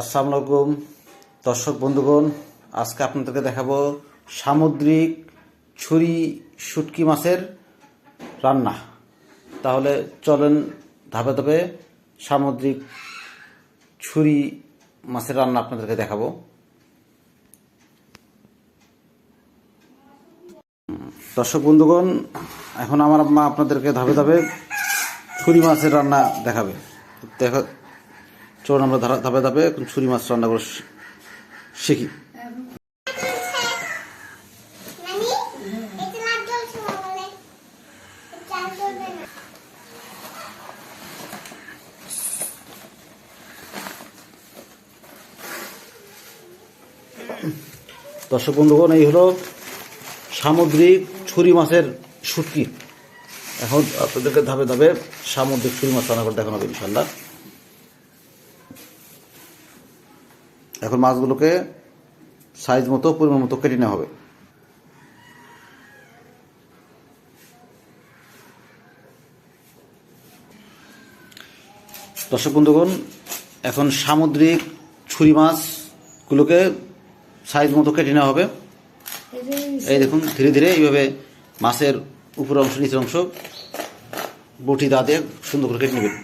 আসসালামু আলাইকুম। দর্শক বন্ধুগণ, আজকে আপনাদেরকে দেখাবো সামুদ্রিক ছুরি শুটকি মাছের রান্না। তাহলে চলেন ধাপে ধাপে সামুদ্রিক ছুরি মাছের রান্না আপনাদেরকে দেখাবো। দর্শক বন্ধুগণ, এখন আমার মা আপনাদেরকে ধাপে ধাপে ছুরি মাছের রান্না দেখাবে। দেখা চলুন আমরা ধাপে ধাপে এখন ছুরি মাছ রান্না করে শিখি। দর্শক বন্ধুগণ, এই হলো সামুদ্রিক ছুরি মাছের শুটকি। এখন আপনাদেরকে ধাপে ধাপে সামুদ্রিক ছুরি মাছ রান্না করে দেখানো হবে ইনশাল্লাহ এখন মাছগুলোকে সাইজ মতো, পরিমাণ মতো কেটে নেওয়া হবে। দর্শক বন্ধুগণ, এখন সামুদ্রিক ছুরি মাছগুলোকে সাইজ মতো কেটে নেওয়া হবে। এই দেখুন, ধীরে ধীরে এইভাবে মাছের উপর অংশ, নিচের অংশ, বটি দা দিয়ে সুন্দর করে কেটে নেবেন।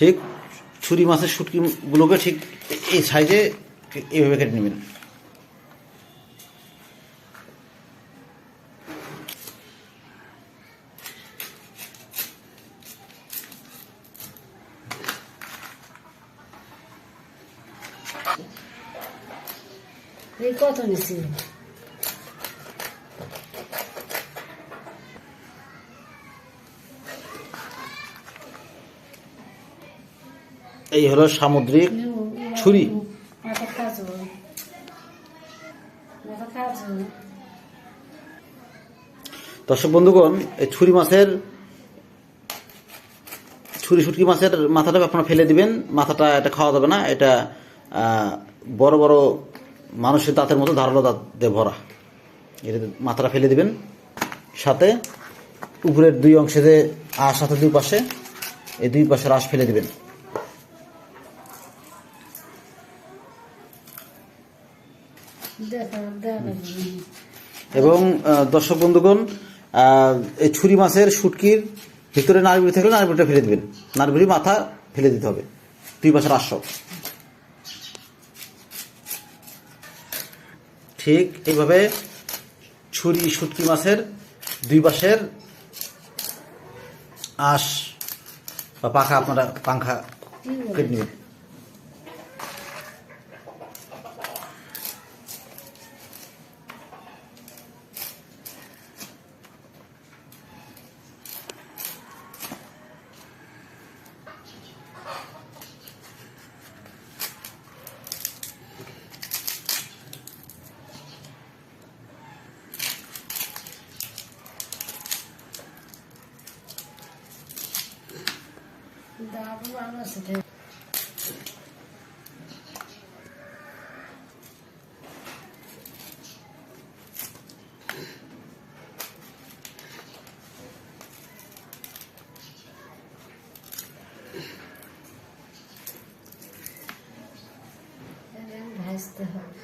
ঠিক ছুরি মাছের শুটকিগুলোকে ঠিক এই সাইজে এইভাবে কেটে নেবেন। কত নিছি এই হলো সামুদ্রিক ছুরি। দর্শক বন্ধুগণ, এই ছুরি মাছের, ছুরি শুটকি মাছের মাথাটা আপনারা ফেলে দিবেন। মাথাটা এটা খাওয়া যাবে না, এটা বড় বড় মানুষের দাঁতের মতো ধারালো দাঁত দিয়ে ভরা। এটা মাথাটা ফেলে দিবেন। সাথে উপরের দুই অংশে যে আঁশ সাথে দুই পাশে, এই দুই পাশের আঁশ ফেলে দিবেন দেখা দেখা এবং দর্শক বন্ধুগণ এই ছুরি মাছের শুটকির ভিতরে নারবিড়ি থাকলে নারবিড়িটা ফেলে দেবেন। নারবিড়ি মাথা ফেলে দিতে হবে। দুই পাশের আশ্র ঠিক এইভাবে ছুরি, শুটকি মাছের দুই পাশের আঁশ বা পাখা আপনারা পাংখা কেটে নেবেন। ভাজতে হবে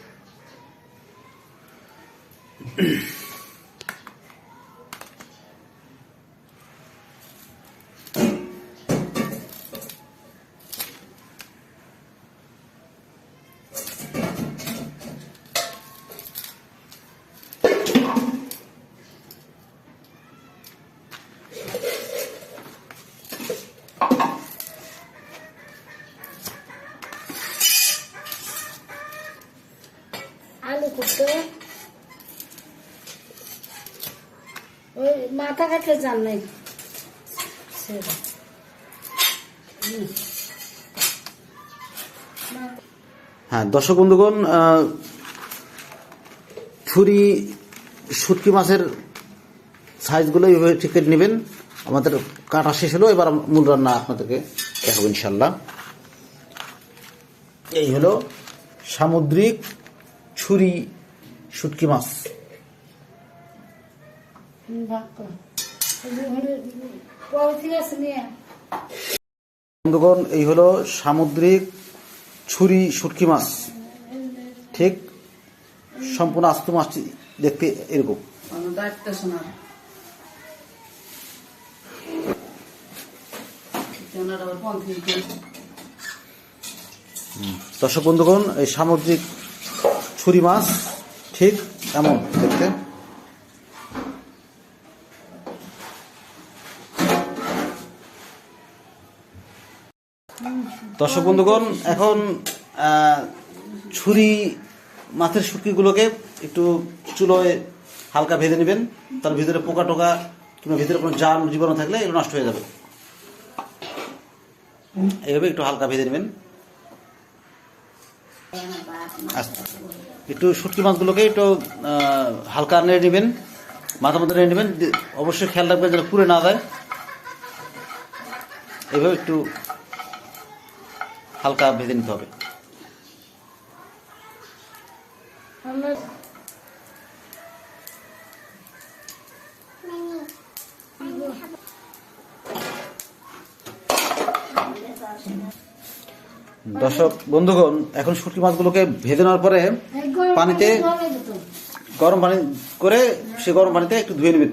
আলু করতে ওই মাথা কাটলে জান নাই। হ্যাঁ দর্শক বন্ধুগণ ছুরি, শুটকি মাছের সাইজগুলো এইভাবে ঠিক নেবেন। আমাদের কাটা শেষ হলো, এবার মূল রান্না আপনাদেরকে দেখাবো ইনশাল্লাহ এই হলো সামুদ্রিক ছুরি শুটকি মাছ। বন্ধুগণ এই হলো সামুদ্রিক ছুরি শুটকি মাছ। ঠিক সম্পূর্ণ আস্ত মাছটি দেখতে এরকম। দর্শক বন্ধুগণ এই সামুদ্রিক ছুরি মাছ ঠিক এমন দেখতে। দর্শক বন্ধুগণ, এখন ছুরি মাছের শুটকিগুলোকে একটু চুলোয় হালকা ভেজে নেবেন। তার ভিতরে পোকা টোকা কিংবা ভিতরে কোনো জাম জীবাণু থাকলে এগুলো নষ্ট হয়ে যাবে। এইভাবে একটু হালকা ভেজে নেবেন। আচ্ছা একটু শুটকি মাছগুলোকে একটু হালকা নেড়ে নেবেন, মাথা মতো নেড়ে নেবেন। অবশ্যই খেয়াল রাখবেন যেন পুড়ে না যায়। এভাবে একটু হালকা ভেজে নিতে হবে দর্শক, বন্ধুগণ, এখন শুটকি মাছগুলোকে ভেজে নেওয়ার পরে পানিতে-। গরম পানি করে সে গরম পানিতে একটু ধুয়ে নেবেন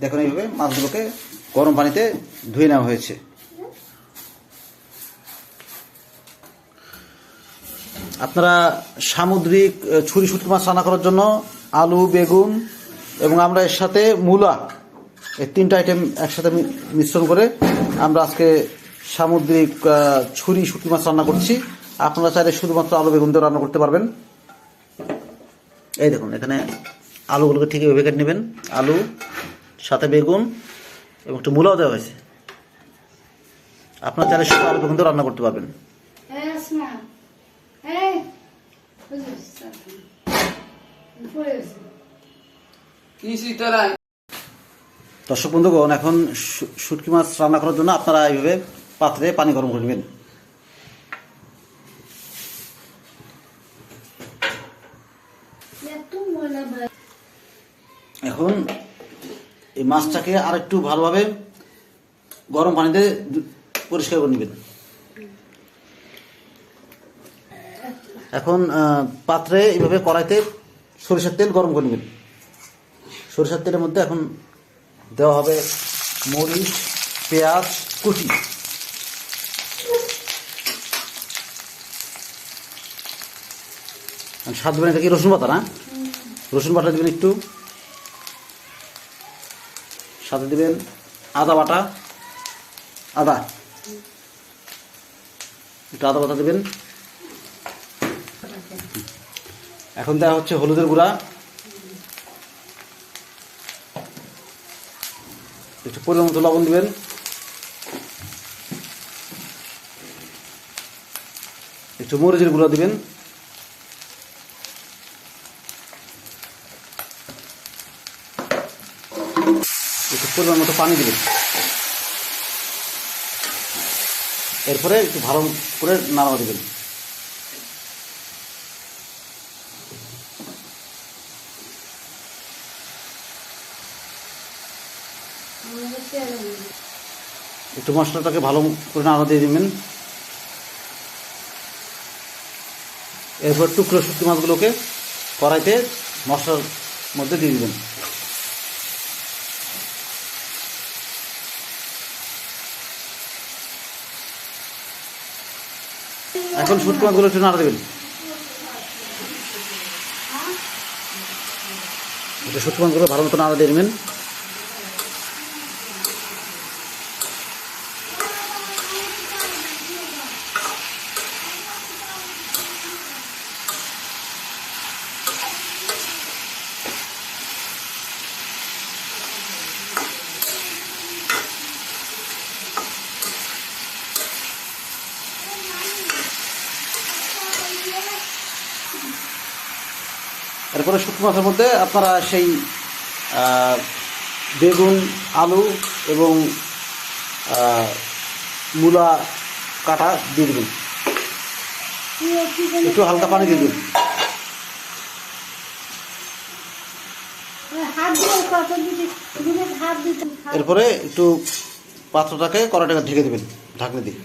দেখুন এইভাবে মাছগুলোকে গরম পানিতে ধুয়ে নেওয়া হয়েছে আপনারা সামুদ্রিক ছুরি শুটকি মাছ রান্না করার জন্য আলু, বেগুন এবং আমরা এর সাথে মূলা, এই তিনটা আইটেম একসাথে মিশ্রণ করে আমরা আজকে সামুদ্রিক ছুরি শুটকি মাছ রান্না করছি। আপনারা চাইলে শুধুমাত্র আলু, বেগুন দিয়ে রান্না করতে পারবেন। এই দেখুন, এখানে আলুগুলোকে ঠিক এভাবে কেটে নেবেন। আলু, সাথে বেগুন এবং একটু মূলাও দেওয়া হয়েছে। আপনারা চাইলে শুধু আলু, বেগুন দিয়ে রান্না করতে পারবেন। এই দর্শক বন্ধুগণ এখন শুটকি মাছ রান্না করার জন্য আপনারা এইভাবে পাত্রে পানি গরম করে নেবেন। এখন এই মাছটাকে আর একটু ভালোভাবে গরম পানিতে পরিষ্কার করে নেবেন। এখন পাত্রে এইভাবে কড়াইতে সরিষার তেল গরম করে নেবেন। সরিষার তেলের মধ্যে এখন দেওয়া হবে মরিচ, পেঁয়াজ, কুচি। স্বাদ দেবেন এটা কি রসুন বাটা না? রসুন বাটা দেবেন একটু। সাথে দেবেন আদা বাটা। আদা। একটু আদা বাটা দেবেন। এখন দেওয়া হচ্ছে হলুদের গুঁড়া। একটু পরিমাণ মতো লবণ দেবেন। একটু মরিচের গুঁড়া দেবেন। একটু পরিমাণ মতো পানি দিবেন। এরপরে একটু ভালো করে নাড়া দেবেন আমাদের তেলে মনে। একটু মশলাটাকে ভালো করে নাড়া দিয়ে দিবেন। এরপর টুকরো শুটকি মাছগুলোকে কড়াইতে মশলার মধ্যে দিয়ে দিবেন। এখন শুটকি মাছগুলো একটু নাড়া দেবেন। শুটকি মাছগুলো ভালো মতো নাড়া দিয়ে দেবেন। এরপরে শুকনো মাছের মধ্যে আপনারা সেই বেগুন আলু এবং মূলা কাটা দিয়ে দেবেন। একটু হালকা পানি দিয়ে দেবেন। এরপরে একটু পাত্রটাকে কড়াটাকে ঢেকে দেবেন ঢাকনি দিয়ে।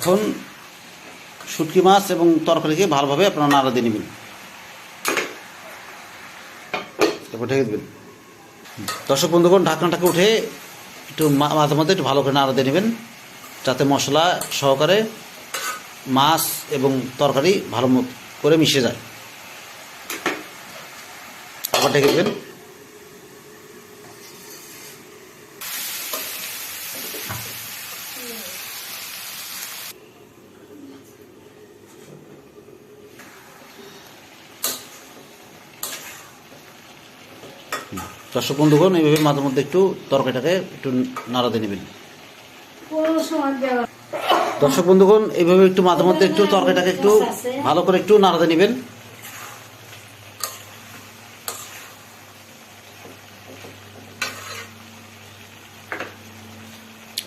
এখন শুটকি মাছ এবং তরকারিকে ভালোভাবে আপনারা নাড়া দিয়ে নেবেন। তারপর ঢেকে দেবেন। দর্শক বন্ধুগণ, ঢাকনাটাকে উঠে একটু মাঝে মধ্যে একটু ভালো করে নাড়া দিয়ে নেবেন, যাতে মশলা সহকারে মাছ এবং তরকারি ভালো করে মিশে যায়। আবার ঢেকে দেবেন। দর্শক বন্ধুগণ, এইভাবে মাঝে মধ্যে একটু তরকারিটাকে একটু নাড়া দিয়ে নেবেন। দর্শক বন্ধুগণ, এইভাবে একটু মাঝে মধ্যে একটু তরকারিটাকে একটু ভালো করে একটু নাড়াতে নেবেন।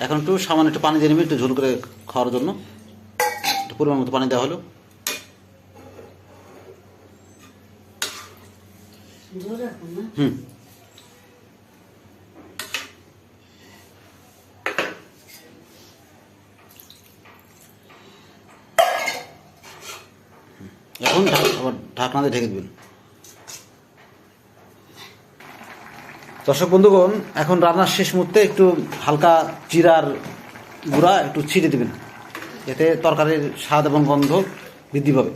এখন একটু সামান্য একটু পানি দিয়ে নেবেন, একটু ঝোল করে খাওয়ার জন্য। একটু পরিমাণ মতো পানি দেওয়া হলো। এখন আবার ঢাকনা দিয়ে ঢেকে দেবেন। দর্শক বন্ধুগণ, এখন রান্নার শেষ মুহূর্তে একটু হালকা জিরার গুঁড়া একটু ছিটে দেবেন এতে তরকারির স্বাদ এবং গন্ধ বৃদ্ধি পাবে।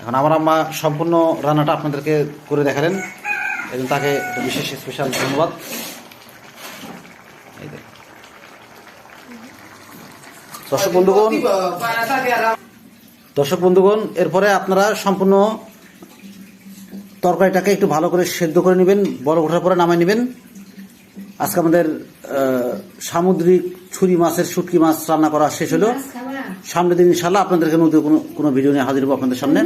এখন আমার আম্মা সম্পূর্ণ রান্নাটা আপনাদেরকে করে দেখালেন। এবং তাকে একটা বিশেষ স্পেশাল ধন্যবাদ। দর্শক বন্ধুগণ দর্শক বন্ধুগণ এরপরে আপনারা সম্পূর্ণ তরকারিটাকে একটু ভালো করে সেদ্ধ করে নেবেন বড় ওঠার পরে নামায় নেবেন। আজকে আমাদের সামুদ্রিক ছুরি মাছের শুটকি মাছ রান্না করা শেষ হলো। সামনের দিন ইনশাল্লাহ আপনাদেরকে নতুন কোনো কোনো ভিডিও নিয়ে হাজির হব আপনাদের সামনে।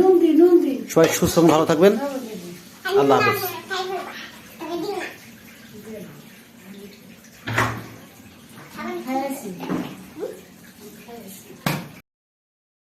সবাই সুস্থ ভালো থাকবেন। আল্লাহ হাফেজ।